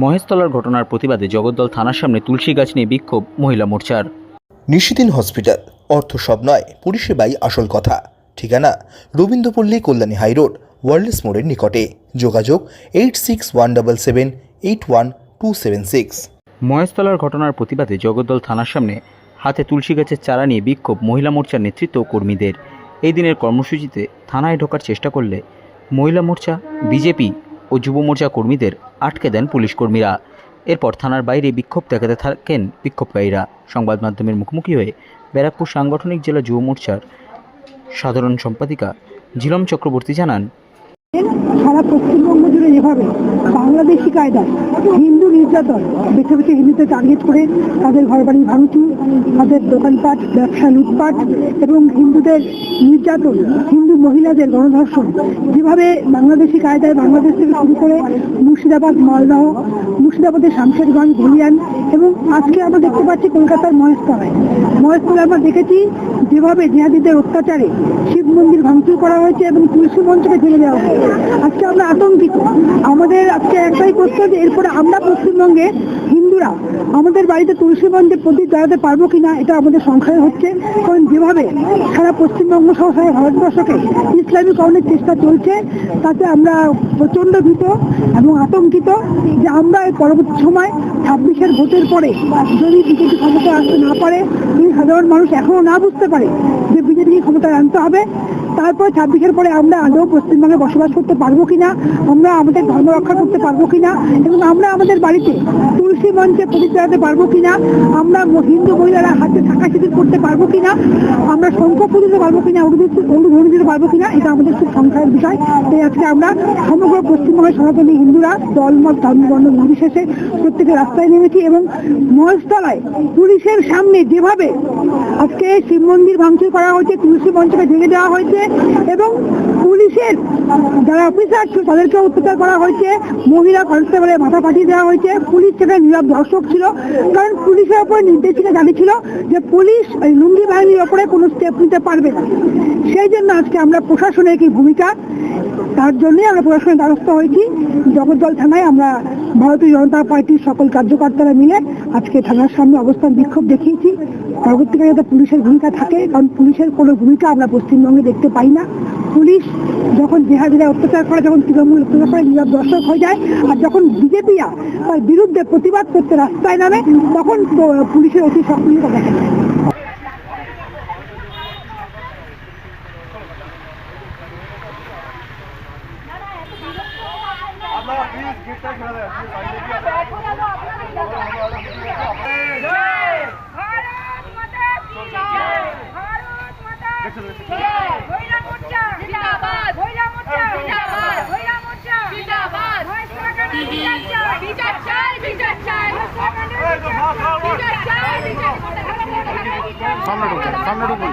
মহেশতলার ঘটনার প্রতিবাদে জগদ্দল থানার সামনে তুলসী গাছ নিয়ে বিক্ষোভ মহিলা মোর্চার। নিশিদিন হসপিটাল অর্থ সব নয় পরিষেবাই আসল কথা। ঠিকানা রবীন্দ্রপল্লী কল্যাণী হাইরোড ওয়ার্ল্ডস মোড়ের নিকটে। যোগাযোগ eight six one double seven eight one two seven six. মহেশতলার ঘটনার প্রতিবাদে জগদ্দল থানার সামনে হাতে তুলসী গাছের চারা নিয়ে বিক্ষোভ মহিলা মোর্চার নেতৃত্ব কর্মীদের। এই দিনের কর্মসূচিতে থানায় ঢোকার চেষ্টা করলে মহিলা মোর্চা বিজেপি ও যুব মোর্চা কর্মীদের আটকে দেন পুলিশ কর্মীরা এরপর থানার বাইরে বিক্ষোভ দেখাতে থাকেন বিক্ষোভকারীরা। সংবাদ মাধ্যমের মুখোমুখি হয়ে ব্যারাকপুর সাংগঠনিক জেলা যুব মোর্চার সাধারণ সম্পাদিকা ঝিলম চক্রবর্তী জানান, সারা পশ্চিমবঙ্গ জুড়ে বাংলাদেশি কায়দায় হিন্দু নির্যাতন বেছে হিন্দুদের টার্গেট করে তাদের ঘরবাড়ি ভাঙচুর, তাদের দোকানপাট, ব্যবসা লুটপাট এবং হিন্দুদের নির্যাতন, হিন্দু মহিলাদের গণধর্ষণ। যেভাবে বাংলাদেশি কায়দায় বাংলাদেশ থেকে শুরু করে মুর্শিদাবাদ, মালদহ, মুর্শিদাবাদের শামশেরগঞ্জ ধুলিয়ান এবং আজকে আমরা দেখতে পাচ্ছি কলকাতার মহেশতলায়। মহেশতলায় আমরা দেখেছি যেভাবে জিহাদিদের অত্যাচারে শিব মন্দির ভাঙচুর করা হয়েছে এবং তুলসী মঞ্চকে ফেলে দেওয়া হয়েছে। আজকে আমরা আতঙ্কিত। প্রশ্ন এরপরে আমরা পশ্চিমবঙ্গে হিন্দুরা, আমাদের বাড়িতে তুলসী মঞ্চে প্রদীপ জ্বালাতে পারব কিনা এটা আমাদের সংশয় হচ্ছে। কারণ যেভাবে সারা পশ্চিমবঙ্গ সহ সারা ভারতবর্ষকে ইসলামীকরণের চেষ্টা চলছে, তাতে আমরা প্রচণ্ড ভীত এবং আতঙ্কিত যে আমরা এই পরবর্তী সময় ছাব্বিশের ভোটের পরে যদি বিজেপি ক্ষমতায় আসতে না পারে সাধারণ মানুষ এখনও না বুঝতে পারে যে বিজেপিকে ক্ষমতায় আনতে হবে। তারপর ছাব্বিশের পরে আমরা আদৌ পশ্চিমবঙ্গে বসবাস করতে পারব কিনা, আমরা আমাদের ধর্ম রক্ষা করতে পারব কিনা, এবং আমরা আমাদের বাড়িতে তুলসী মঞ্চে জ্বালাতে পারব কিনা, আমরা হিন্দু মহিলারা হাতে থাকা সিঁদুর করতে পারব কিনা, আমরা শঙ্খ পুজোতে পারব কিনা অনুধরণ দিতে পারব কিনা, এটা আমাদের খুব সংখ্যার বিষয়। তাই আজকে আমরা সমগ্র পশ্চিমবঙ্গের সনাতনী হিন্দুরা দলমত ধর্মবর্ণ নির্বিশেষে প্রত্যেকে রাস্তায় নেমেছি এবং মহেশতলায় পুলিশের সামনে যেভাবে আজকে শিব মন্দির ভাঙচুর করা হয়েছে, তুলসী মঞ্চকে ভেঙে দেওয়া হয়েছে এবং পুলিশের যারা অফিসার তাদেরকে অত্যাচার করা হয়েছে। মহিলা কনস্টেবলের মাথা ফাটিয়ে দেওয়া হয়েছে। পুলিশ সেখানে নীরব দর্শক ছিল। কারণ পুলিশের ওপরে নির্দেশিকা জারি ছিল যে পুলিশ এই লুঙ্গি বাহিনীর ওপরে কোনো স্টেপ নিতে পারবে না। সেই জন্য আজকে আমরা প্রশাসনের কি ভূমিকা, তার জন্যই আমরা প্রশাসনের দ্বারস্থ হয়েছি। জগদ্দল থানায় আমরা ভারতীয় জনতা পার্টির সকল কার্যকর্তারা মিলে আজকে থানার সামনে অবস্থান বিক্ষোভ দেখিয়েছি। পরবর্তীকালে যাতে পুলিশের ভূমিকা থাকে, কারণ পুলিশের কোনো ভূমিকা আমরা পশ্চিমবঙ্গে দেখতে পাই না। পুলিশ যখন জেহাদিরা অত্যাচার করে, যখন তৃণমূল অত্যাচার করে, নীরব দর্শক হয়ে যায়। আর যখন বিজেপিরা তার বিরুদ্ধে প্রতিবাদ করতে রাস্তায় নামে, তখন পুলিশের অতি সক্রিয়তা দেখা যায়। সামনে ঢুকুন সামনে ঢুকুন।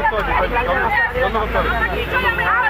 Don't know what's going on.